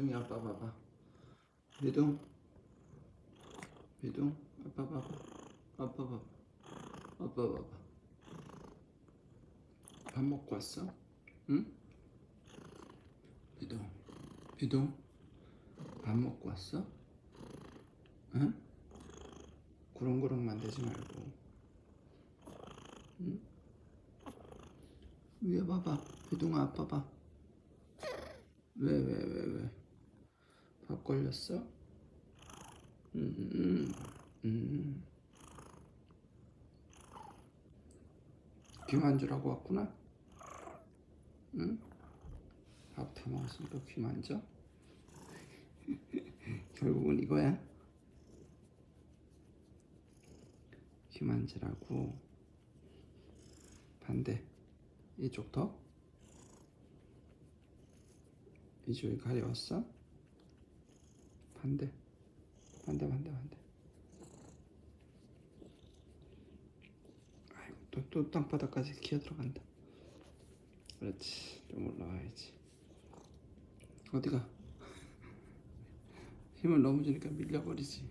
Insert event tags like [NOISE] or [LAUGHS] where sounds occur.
비둥이 아빠 봐봐. 비둥. 비둥. 아빠 봐봐. 아빠 봐봐. 아빠 봐봐. 밥 먹고 왔어? 응? 비둥. 비둥. 밥 먹고 왔어? 응? 구렁구렁 만들지 말고. 응? 위에 봐봐. 비둥아 아빠 봐. 왜 왜 왜 왜? 밥 걸렸어? 음, 음, 음. 귀 만지라고 왔구나? 응? 밥 다 먹었으니까 귀 만져? [LAUGHS] 결국은 이거야? 귀 만지라고 반대 이쪽 더? 이쪽이 가려웠어? 반대. 반대 반대 반대. 아이고 또, 또 땅바닥까지 기어 들어간다. 그렇지. 좀 올라와야지. 어디가? [LAUGHS] 힘을 너무 주니까 밀려버리지